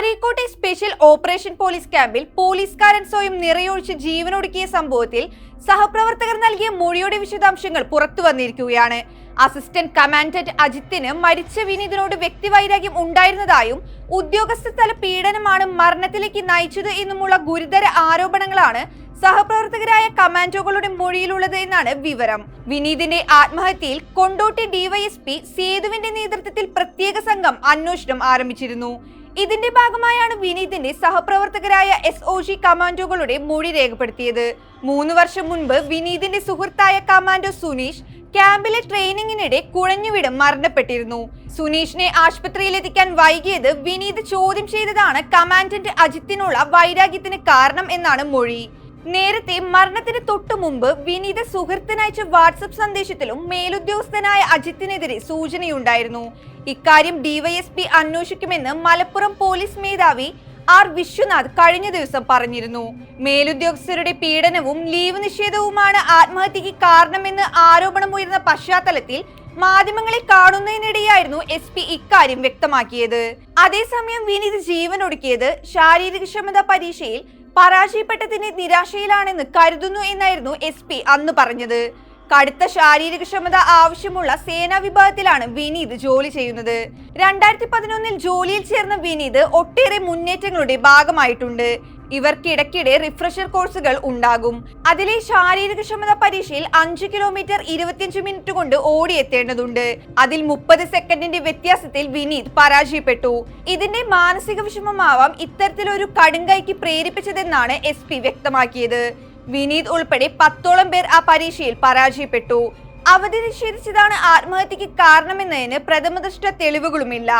അരീക്കോട്ടെ special operation police ക്യാമ്പിൽ പോലീസുകാരൻ സ്വയം നിറയൊഴിച്ച് ജീവനൊടുക്കിയ സംഭവത്തിൽ സഹപ്രവർത്തകർ നൽകിയ മൊഴിയുടെ വിശദാംശങ്ങൾ പുറത്തു വന്നിരിക്കുകയാണ്. അസിസ്റ്റന്റ് കമാൻഡന്റ് അജിത്തിന് മരിച്ച വിനീതിനോട് വ്യക്തിവൈരാഗ്യം ഉണ്ടായിരുന്നതായും ഉദ്യോഗസ്ഥ തല പീഡനമാണ് മരണത്തിലേക്ക് നയിച്ചത് എന്നുമുള്ള ഗുരുതര ആരോപണങ്ങളാണ് സഹപ്രവർത്തകരായ കമാൻഡോകളുടെ മൊഴിയിലുള്ളത് എന്നാണ് വിവരം. വിനീതിന്റെ ആത്മഹത്യയിൽ കൊണ്ടോട്ടി ഡിവൈഎസ്പി സേതുവിന്റെ നേതൃത്വത്തിൽ പ്രത്യേക സംഘം അന്വേഷണം ആരംഭിച്ചിരുന്നു. ഇതിന്റെ ഭാഗമായാണ് വിനീതിന്റെ സഹപ്രവർത്തകരായ എസ് ഒ ജി കമാൻഡോകളുടെ മൊഴി രേഖപ്പെടുത്തിയത്. മൂന്ന് വർഷം മുൻപ് വിനീതിന്റെ സുഹൃത്തായ കമാൻഡോ സുനീഷ് ക്യാമ്പിലെ ട്രെയിനിങ്ങിനിടെ കുഴഞ്ഞുവിട മരണപ്പെട്ടിരുന്നു. സുനീഷിനെ ആശുപത്രിയിലെത്തിക്കാൻ വൈകിയത് വിനീത് ചോദ്യം ചെയ്തതാണ് കമാൻഡന്റ് അജിത്തിനുള്ള വൈരാഗ്യത്തിന് കാരണം എന്നാണ് മൊഴി. നേരത്തെ മരണത്തിന് തൊട്ടു മുമ്പ് വിനീത സുഹൃത്തിനയച്ച വാട്സപ്പ് സന്ദേശത്തിലും മേലുദ്യോഗസ്ഥനായ അജിത്തിനെതിരെ സൂചനയുണ്ടായിരുന്നു. ഇക്കാര്യം ഡിവൈഎസ്പി അന്വേഷിക്കുമെന്ന് മലപ്പുറം പോലീസ് മേധാവി ആർ വിശ്വനാഥ് കഴിഞ്ഞ ദിവസം പറഞ്ഞിരുന്നു. മേലുദ്യോഗസ്ഥരുടെ പീഡനവും ലീവ് നിഷേധവുമാണ് ആത്മഹത്യക്ക് കാരണമെന്ന് ആരോപണമുയർന്ന പശ്ചാത്തലത്തിൽ മാധ്യമങ്ങളെ കാണുന്നതിനിടെയായിരുന്നു എസ് പി ഇക്കാര്യം വ്യക്തമാക്കിയത്. അതേസമയം വിനീത് ജീവൻ ഒടുക്കിയത് ശാരീരികക്ഷമതാ പരീക്ഷയിൽ പരാജയപ്പെട്ടതിന് നിരാശയിലാണെന്ന് കരുതുന്നു എന്നായിരുന്നു എസ് പി അന്ന് പറഞ്ഞത്. കടുത്ത ശാരീരികക്ഷമത ആവശ്യമുള്ള സേനാ വിഭാഗത്തിലാണ് വിനീത് ജോലി ചെയ്യുന്നത്. രണ്ടായിരത്തി പതിനൊന്നിൽ ജോലിയിൽ ചേർന്ന വിനീത് ഒട്ടേറെ മുന്നേറ്റങ്ങളുടെ ഭാഗമായിട്ടുണ്ട്. ഇവർക്കിടയ്ക്കിടെ റിഫ്രഷർ കോഴ്സുകൾ ഉണ്ടാകും. അതിലെ ശാരീരികക്ഷമത പരീക്ഷയിൽ അഞ്ചു കിലോമീറ്റർ ഇരുപത്തിയഞ്ച് മിനിറ്റ് കൊണ്ട് ഓടിയെത്തേണ്ടതുണ്ട്. അതിൽ മുപ്പത് സെക്കൻഡിന്റെ വ്യത്യാസത്തിൽ വിനീത് പരാജയപ്പെട്ടു. ഇതിന്റെ മാനസിക വിഷമമാവാം ഇത്തരത്തിലൊരു കടുങ്കൈക്ക് പ്രേരിപ്പിച്ചതെന്നാണ് എസ് പി വ്യക്തമാക്കിയത്. വിനീത് ഉൾപ്പെടെ പത്തോളം പേർ ആ പരീക്ഷയിൽ പരാജയപ്പെട്ടു. അവധി നിഷേധിച്ചതാണ് ആത്മഹത്യക്ക് കാരണമെന്നതിന് പ്രഥമദൃഷ്ട തെളിവുകളുമില്ല.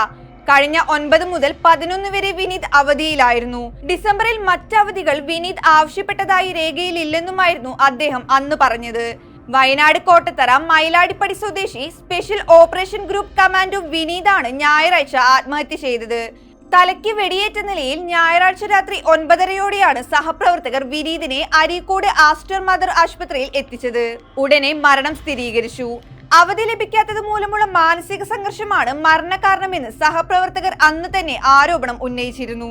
കഴിഞ്ഞ ഒൻപത് മുതൽ പതിനൊന്ന് വരെ വിനീത് അവധിയിലായിരുന്നു. ഡിസംബറിൽ മറ്റവധികൾ വിനീത് ആവശ്യപ്പെട്ടതായി രേഖയിൽ ഇല്ലെന്നുമായിരുന്നു അദ്ദേഹം അന്ന് പറഞ്ഞത്. വയനാട് കോട്ടത്തറ മയിലാടിപ്പടി സ്വദേശി സ്പെഷ്യൽ ഓപ്പറേഷൻ ഗ്രൂപ്പ് കമാൻഡോ വിനീതാണ് ഞായറാഴ്ച ആത്മഹത്യ ചെയ്തത്. തലയ്ക്ക് വെടിയേറ്റ നിലയിൽ ഞായറാഴ്ച രാത്രി ഒൻപതരയോടെയാണ് സഹപ്രവർത്തകർ വിനീതിനെ അരീക്കോട് ആസ്റ്റർ മദർ ആശുപത്രിയിൽ എത്തിച്ചത്. ഉടനെ മരണം സ്ഥിരീകരിച്ചു. അവധി ലഭിക്കാത്തത് മൂലമുള്ള മാനസിക സംഘർഷമാണ് മരണകാരണമെന്ന് സഹപ്രവർത്തകർ അന്ന് തന്നെ ആരോപണം ഉന്നയിച്ചിരുന്നു.